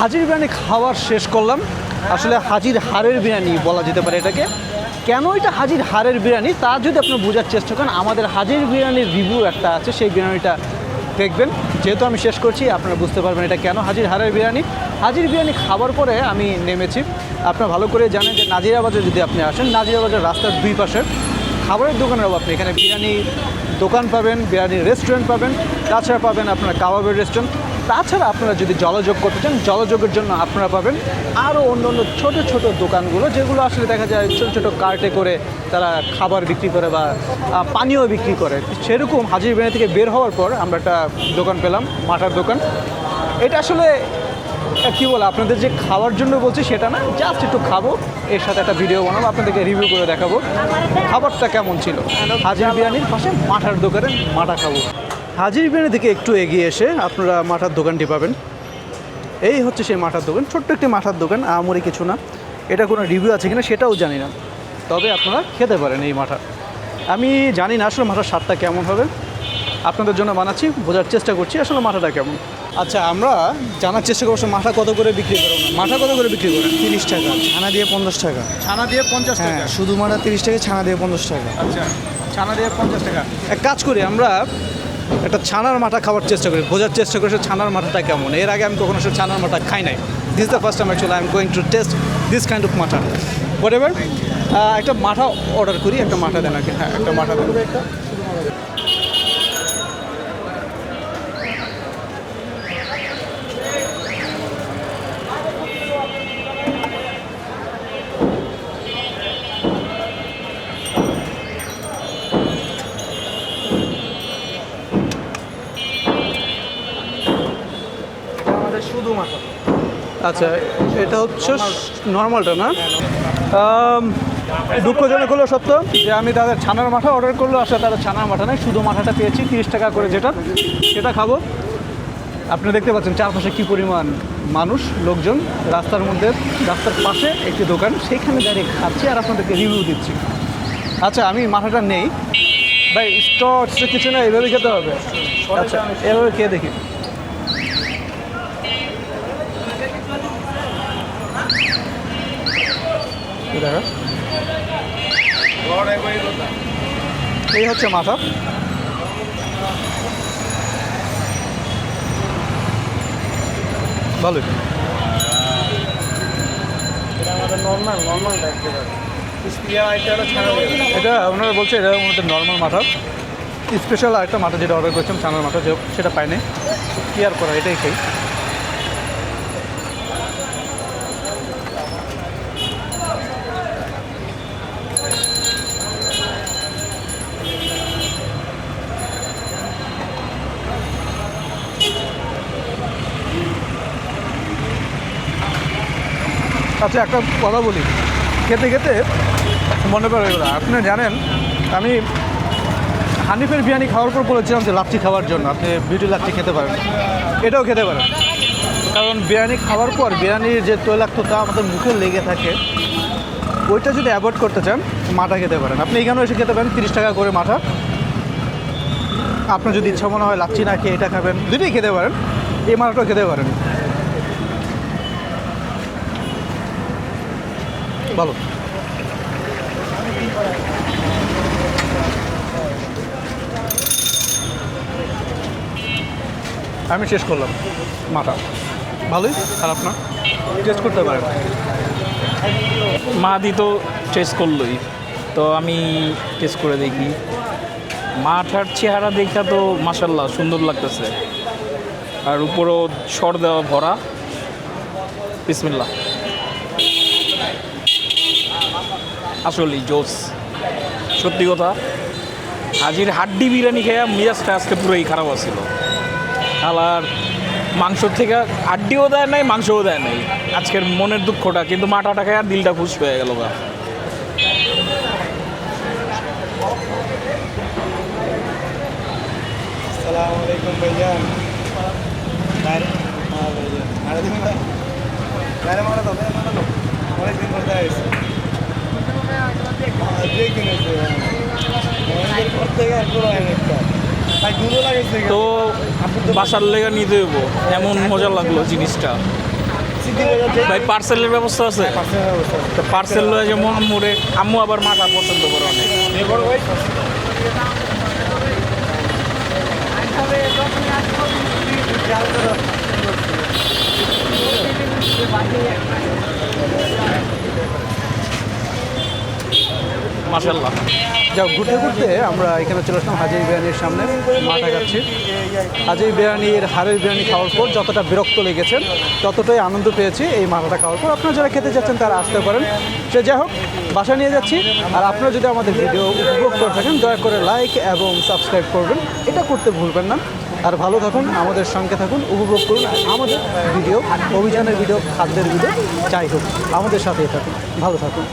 হাজির বিরিয়ানি খাওয়ার শেষ করলাম। আসলে হাজির হাড়ের বিরিয়ানি বলা যেতে পারে এটাকে। কেন এটা হাজির হাড়ের বিরিয়ানি? তা যদি আপনি বোঝার চেষ্টা করেন, আমাদের হাজির বিরিয়ানির রিভিউ একটা আছে, সেই বিরিয়ানিটা দেখবেন। যেহেতু আমি শেষ করছি, আপনারা বুঝতে পারবেন এটা কেন হাজির হারের বিরিয়ানি। হাজির বিরিয়ানি খাবার পরে আমি নেমেছি। আপনারা ভালো করে জানেন যে নাজিরা বাজার যদি আপনি আসেন নাজিরা বাজার রাস্তার দুই পাশে খাবারের দোকানের অভাব নেই। এখানে বিরিয়ানি দোকান পাবেন বিরিয়ানির রেস্টুরেন্ট পাবেন, তাছাড়া পাবেন আপনার কাবাবের রেস্টুরেন্ট তাছাড়া আপনারা যদি জলযোগ করতে চান, জলযোগের জন্য আপনারা পাবেন আরও অন্য অন্য ছোটো ছোটো দোকানগুলো, যেগুলো আসলে দেখা যায় ছোটো ছোটো কার্টে করে তারা খাবার বিক্রি করে বা পানীয় বিক্রি করে। সেরকম হাজির বিরিয়ানি থেকে বের হওয়ার পর আমরা একটা দোকান পেলাম মাঠার দোকান। এটা আসলে কি বলে, আপনাদের যে খাওয়ার জন্য বলছি সেটা না, জাস্ট একটু খাব, এর সাথে একটা ভিডিও বানাবো, আপনাদেরকে রিভিউ করে দেখাবো। খাবারটা কেমন ছিল? হাজির বিরিয়ানির পাশে মাঠার দোকানে মাঠা খাব। হাজির বিরিয়ানি থেকে একটু এগিয়ে এসে আপনারা মাঠার দোকানটি পাবেন। এই হচ্ছে সেই মাঠার দোকান ছোট্ট একটি মাঠার দোকান আমরি কিছু না। এটা কোনো রিভিউ আছে কিনা সেটাও জানি না। তবে আপনারা খেতে পারেন এই মাঠা। আমি জানি না আসলে মাঠার স্বাদটা কেমন হবে। আপনাদের জন্য বানাচ্ছি বোঝার চেষ্টা করছি আসলে মাঠাটা কেমন। আচ্ছা আমরা জানার চেষ্টা করছি মাঠা কত করে বিক্রি করেন মাঠা কত করে বিক্রি করেন? তিরিশ টাকা ছানা দিয়ে পঞ্চাশ টাকা। ছানা দিয়ে পঞ্চাশ হ্যাঁ শুধু মাঠা তিরিশ টাকা ছানা দিয়ে পঞ্চাশ টাকা। আচ্ছা ছানা দিয়ে পঞ্চাশ টাকা। এক কাজ করি আমরা একটা ছানার মাথা খাওয়ার চেষ্টা করি, বোঝার চেষ্টা করি সে ছানার মাথাটা কেমন। এর আগে আমি কখনো সে ছানার মাথা খাই নাই। This the first time actually I am going to test this kind of matha whatever একটা মাথা অর্ডার করি, একটা মাথা দেন আর কি হ্যাঁ একটা মাথা দেন আমাদের শুধু মাটা আচ্ছা এটা হচ্ছে নর্মালটা না? দুঃখজনক হলো সত্য যে আমি তাদের ছানার মাথা অর্ডার করল, আসলে তাদের ছানার মাথা নেই, শুধু মাথাটা পেয়েছি, তিরিশ টাকা করে যেটা, সেটা খাব। আপনি দেখতে পাচ্ছেন চারপাশে কী পরিমাণ মানুষ, লোকজন, রাস্তার মধ্যে, রাস্তার পাশে একটি দোকান সেইখানে দাঁড়িয়ে খাচ্ছি আর আপনাদেরকে রিভিউ দিচ্ছি। আচ্ছা আমি মাথাটা নেই। ভাই স্টস কিছু না, এভাবে খেতে হবে। আচ্ছা এভাবে খেয়ে দেখি। দেখো। এই হচ্ছে মাথা। ভালোই এটা। ওনারা বলছে এটা আমাদের নর্মাল মাথা। স্পেশাল আরেকটা মাথা যেটা অর্ডার করেছিলাম ছানার মাথা যে সেটা পাইনি। কি আর করা এটাই খাই আচ্ছা একটা কথা বলি। খেতে খেতে মনে পড়ে গেল। আপনি জানেন, আমি হানিফের বিরিয়ানি খাওয়ার পর বলেছিলাম যে লাচ্ছি খাওয়ার জন্য। আপনি বিউটি লাচ্ছি খেতে পারেন। এটাও খেতে পারেন। কারণ বিরিয়ানি খাওয়ার পর বিরিয়ানির যে তৈলাক্ত তৈলাক্ততা আমাদের মুখে লেগে থাকে, ওইটা যদি অ্যাভয়েড করতে চান, মাঠা খেতে পারেন। আপনি এখানেও এসে খেতে পারেন, তিরিশ টাকা করে মাঠা। আপনার যদি ইচ্ছা মনে হয় লাচ্ছি না খেয়ে এটা খাবেন, দুটোই খেতে পারেন। এই মাথাটাও খেতে পারেন। ভালো। আমি শেষ করলাম মাথা। ভালোই? খারাপ না টেস্ট করতে পারেন। মাদি তো টেস্ট করলোই। তো আমি টেস্ট করে দেখি। মাঠার চেহারা দেখা তো মাসাল্লাহ সুন্দর লাগতেছে। আর উপরও সর দেওয়া ভরা। বিসমিল্লা আসলেই জোস। সত্যি কথা, হাজির হাড্ডি বিরিয়ানি খেয়ে মিজাজটা আজকে পুরোই খারাপ আছিল। আর মাংস থেকে হাড্ডিও দেয় নাই, মাংসও দেয় নাই। আজকের মনের দুঃখটা, কিন্তু মাটাটা খেয়ে আর দিলটা খুশ হয়ে গেল গা। সালাম আলাইকুম ভাইজান। বাইরে হ্যাঁ ভাইজান তো বাসার লেগে নিতে হইব। এমন মজা লাগল জিনিসটা। ভাই পার্সেলের ব্যবস্থা আছে। তো পার্সেল লয়ে যে মোহাম্মরে আম্মু আবার মাটা পছন্দ করে অনেক। মাশাল্লাহ যা ঘুরতে ঘুরতে আমরা এখানে চলে আসলাম হাজির বিরিয়ানির সামনে, মাঠা খাচ্ছি হাজির বিরিয়ানির হাড়ের বিরিয়ানি খাওয়ার পর যতটা বিরক্ত লেগেছেন, ততটাই আনন্দ পেয়েছি এই মাথাটা খাওয়ার পর। আপনারা যারা খেতে যাচ্ছেন, তারা আসতে পারেন। সে যাই হোক বাসা নিয়ে যাচ্ছি। আর আপনারা যদি আমাদের ভিডিও উপভোগ করে থাকেন, দয়া করে লাইক এবং সাবস্ক্রাইব করবেন। এটা করতে ভুলবেন না। আর ভালো থাকুন, আমাদের সঙ্গে থাকুন, উপভোগ করুন। আমাদের ভিডিও, অভিযানের ভিডিও, খাদ্যের ভিডিও, যাই হোক, আমাদের সাথেই থাকুন। ভালো থাকুন।